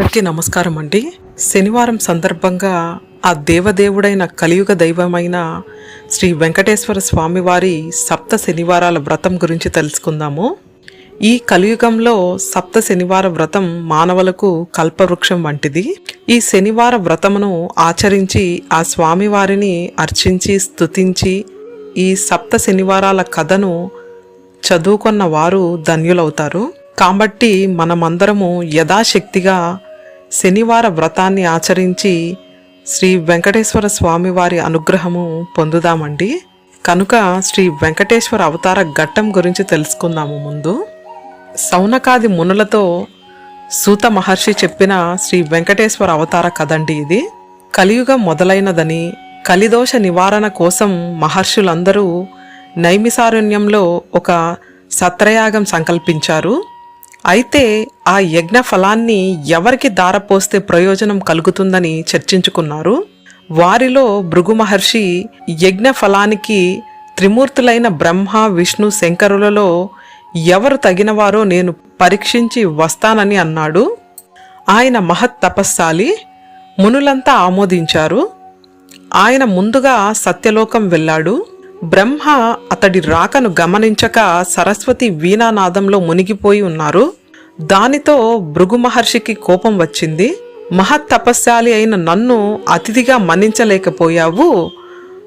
అందరికీ నమస్కారం అండి. శనివారం సందర్భంగా ఆ దేవదేవుడైన కలియుగ దైవమైన శ్రీ వెంకటేశ్వర స్వామివారి సప్త శనివారాల వ్రతం గురించి తెలుసుకుందాము. ఈ కలియుగంలో సప్త శనివార వ్రతం మానవులకు కల్పవృక్షం వంటిది. ఈ శనివార వ్రతమును ఆచరించి ఆ స్వామివారిని అర్చించి స్తుతించి ఈ సప్త శనివారాల కథను చదువుకున్న వారు ధన్యులవుతారు. కాబట్టి మనమందరము యథాశక్తిగా శనివార వ్రతాన్ని ఆచరించి శ్రీ వెంకటేశ్వర స్వామివారి అనుగ్రహము పొందుదామండి. కనుక శ్రీ వెంకటేశ్వర అవతార ఘట్టం గురించి తెలుసుకుందాము ముందు. సౌనకాది మునులతో సూత మహర్షి చెప్పిన శ్రీ వెంకటేశ్వర అవతార కదండి ఇది. కలియుగం మొదలైనదని కలిదోష నివారణ కోసం మహర్షులందరూ నైమిసారణ్యంలో ఒక సత్రయాగం సంకల్పించారు. అయితే ఆ యజ్ఞ ఫలాన్ని ఎవరికి దారపోస్తే ప్రయోజనం కలుగుతుందని చర్చించుకున్నారు? వారిలో భృగు మహర్షి యజ్ఞ ఫలానికి త్రిమూర్తులైన బ్రహ్మ విష్ణు శంకరులలో ఎవరు తగినవారో నేను పరీక్షించి వస్తానని అన్నాడు. ఆయన మహత్ తపస్సాలి మునులంతా ఆమోదించారు. ఆయన ముందుగా సత్యలోకం వెళ్ళాడు. బ్రహ్మ అతడి రాకను గమనించక సరస్వతి వీణానాదంలో మునిగిపోయి ఉన్నారు. దానితో భృగు మహర్షికి కోపం వచ్చింది. మహత్తపస్శాలి అయిన నన్ను అతిథిగా మన్నించలేకపోయావు.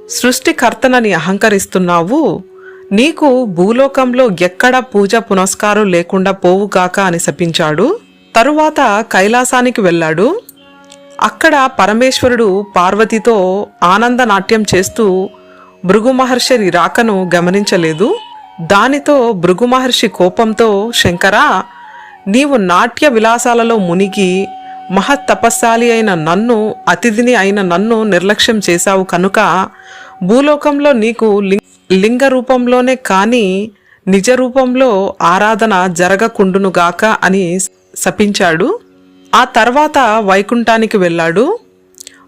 సృష్టికర్తనని అహంకరిస్తున్నావు. నీకు భూలోకంలో ఎక్కడ పూజ పునస్కారం లేకుండా పోవుగాక అని శపించాడు. తరువాత కైలాసానికి వెళ్ళాడు. అక్కడ పరమేశ్వరుడు పార్వతితో ఆనంద నాట్యం చేస్తూ భృగు మహర్షి రాకను గమనించలేదు. దానితో భృగు మహర్షి కోపంతో శంకరా నీవు నాట్య విలాసాలలో మునిగి మహత్తపస్సాలి అయిన నన్ను అతిథిని అయిన నన్ను నిర్లక్ష్యం చేశావు కనుక భూలోకంలో నీకు లింగ రూపంలోనే కానీ నిజ రూపంలో ఆరాధన జరగకుండునుగాక అని శపించాడు. ఆ తర్వాత వైకుంఠానికి వెళ్ళాడు.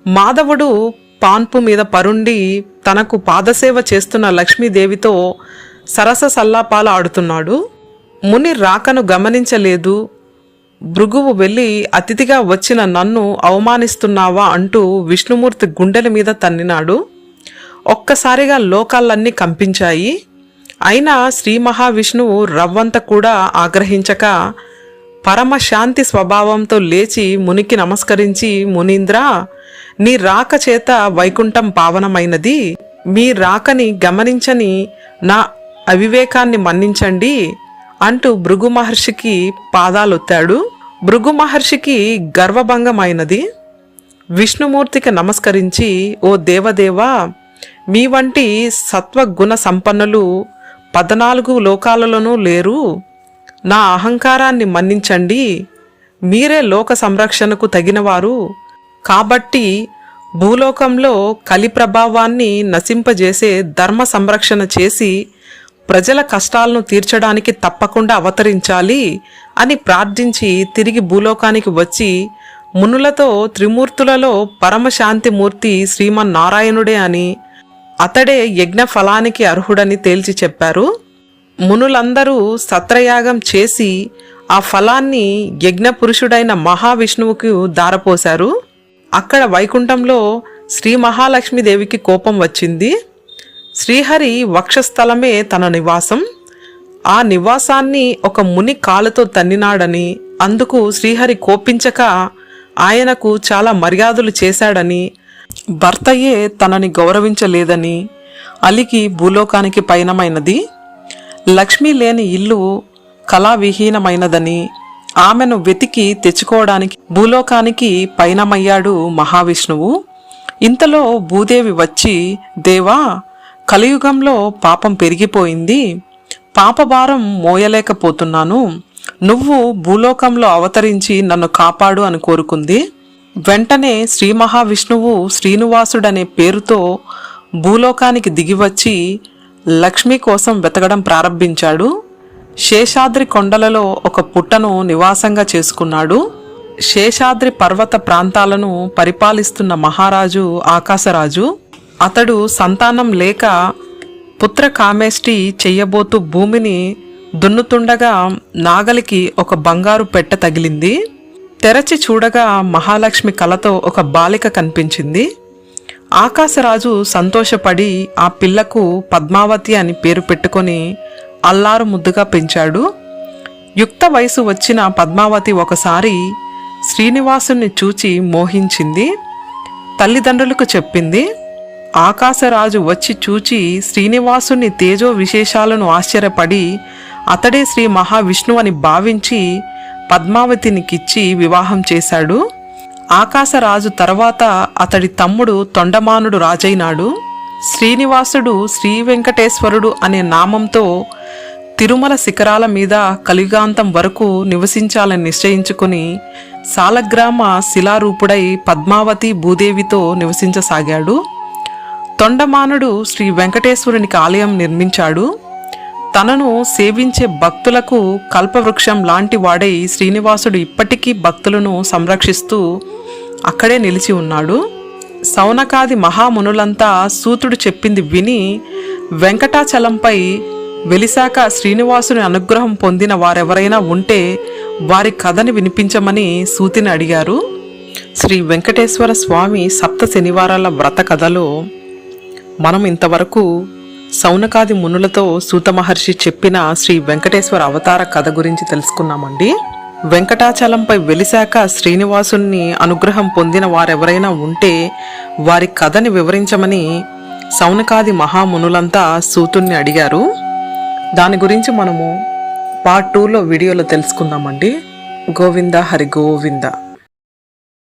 మాధవుడు పాన్పు మీద పరుండి తనకు పాదసేవ చేస్తున్న లక్ష్మీదేవితో సరస సల్లాపాలు ఆడుతున్నాడు. ముని రాకను గమనించలేదు. భృగువు వెళ్ళి అతిథిగా వచ్చిన నన్ను అవమానిస్తున్నావా అంటూ విష్ణుమూర్తి గుండెల మీద తన్నినాడు. ఒక్కసారిగా లోకాలన్నీ కంపించాయి. అయినా శ్రీ మహావిష్ణువు రవ్వంత కూడా ఆగ్రహించక పరమశాంతి స్వభావంతో లేచి మునికి నమస్కరించి మునీంద్ర నీ రాక చేత వైకుంఠం పావనమైనది మీ రాకని గమనించని నా అవివేకాన్ని మన్నించండి అంటూ భృగు మహర్షికి పాదాలొత్తాడు. భృగు మహర్షికి గర్వభంగమైనది. విష్ణుమూర్తికి నమస్కరించి ఓ దేవదేవా మీ వంటి సత్వగుణ సంపన్నులు పద్నాలుగు లోకాలలోనూ లేరు. నా అహంకారాన్ని మన్నించండి. మీరే లోక సంరక్షణకు తగినవారు. కాబట్టి భూలోకంలో కలి ప్రభావాన్ని నశింపజేసే ధర్మ సంరక్షణ చేసి ప్రజల కష్టాలను తీర్చడానికి తప్పకుండా అవతరించాలి అని ప్రార్థించి తిరిగి భూలోకానికి వచ్చి మునులతో త్రిమూర్తులలో పరమశాంతి మూర్తి శ్రీమన్నారాయణుడే అని అతడే యజ్ఞ ఫలానికి అర్హుడని తేల్చి చెప్పారు. మునులందరూ సత్రయాగం చేసి ఆ ఫలాన్ని యజ్ఞ పురుషుడైన మహావిష్ణువుకు దారపోశారు. అక్కడ వైకుంఠంలో శ్రీ మహాలక్ష్మీదేవికి కోపం వచ్చింది. శ్రీహరి వక్షస్థలమే తన నివాసం. ఆ నివాసాన్ని ఒక ముని కాలుతో తన్నినాడని అందుకు శ్రీహరి కోపించక ఆయనకు చాలా మర్యాదలు చేశాడని భర్తయే తనని గౌరవించలేదని అలికి భూలోకానికి పయనమైనది. లక్ష్మి లేని ఇల్లు కళావిహీనమైనదని ఆమెను వెతికి తెచ్చుకోవడానికి భూలోకానికి పయనమయ్యాడు మహావిష్ణువు. ఇంతలో భూదేవి వచ్చి దేవా కలియుగంలో పాపం పెరిగిపోయింది. పాపభారం మోయలేకపోతున్నాను. నువ్వు భూలోకంలో అవతరించి నన్ను కాపాడు అని కోరుకుంది. వెంటనే శ్రీ మహావిష్ణువు శ్రీనివాసుడనే పేరుతో భూలోకానికి దిగివచ్చి లక్ష్మి కోసం వెతకడం ప్రారంభించాడు. శేషాద్రి కొండలలో ఒక పుట్టను నివాసంగా చేసుకున్నాడు. శేషాద్రి పర్వత ప్రాంతాలను పరిపాలిస్తున్న మహారాజు ఆకాశరాజు. అతడు సంతానం లేక పుత్ర కామేష్టి చెయ్యబోతూ భూమిని దున్నుతుండగా నాగలికి ఒక బంగారు పెట్ట తగిలింది. తెరచి చూడగా మహాలక్ష్మి కలతో ఒక బాలిక కనిపించింది. ఆకాశరాజు సంతోషపడి ఆ పిల్లకు పద్మావతి అని పేరు పెట్టుకొని అల్లారు ముద్దుగా పెంచాడు. యుక్త వయసు వచ్చిన పద్మావతి ఒకసారి శ్రీనివాసుని చూచి మోహించింది. తల్లిదండ్రులకు చెప్పింది ఆకాశరాజు వచ్చి చూచి శ్రీనివాసుని తేజో విశేషాలను ఆశ్చర్యపడి అతడే శ్రీ మహావిష్ణువు అని భావించి పద్మావతినికిచ్చి వివాహం చేశాడు. ఆకాశరాజు తర్వాత అతడి తమ్ముడు తొండమానుడు రాజైనాడు. శ్రీనివాసుడు శ్రీ వెంకటేశ్వరుడు అనే నామంతో తిరుమల శిఖరాల మీద కలిగాంతం వరకు నివసించాలని నిశ్చయించుకుని సాలగ్రామ శిలారూపుడై పద్మావతి భూదేవితో నివసించసాగాడు. తొండమానుడు శ్రీ వెంకటేశ్వరునికి ఆలయం నిర్మించాడు. తనను సేవించే భక్తులకు కల్పవృక్షం లాంటి వాడై శ్రీనివాసుడు ఇప్పటికీ భక్తులను సంరక్షిస్తూ అక్కడే నిలిచి ఉన్నాడు. సౌనకాది మహామునులంతా సూతుడు చెప్పింది విని వెంకటాచలంపై వెలిశాక శ్రీనివాసుని అనుగ్రహం పొందిన వారెవరైనా ఉంటే వారి కథని వినిపించమని సూతిని అడిగారు. శ్రీ వెంకటేశ్వర స్వామి సప్త శనివారాల వ్రత కథలో మనం ఇంతవరకు సౌనకాది మునులతో సూత మహర్షి చెప్పిన శ్రీ వెంకటేశ్వర అవతార కథ గురించి తెలుసుకున్నామండి. వెంకటాచలంపై వెలిశాక శ్రీనివాసుని అనుగ్రహం పొందిన వారెవరైనా ఉంటే వారి కథని వివరించమని సౌనకాది మహామునులంతా సూతుణ్ణి అడిగారు. దాని గురించి మనము పార్ట్ టూలో వీడియోలో తెలుసుకుందామండి. గోవింద హరి గోవింద.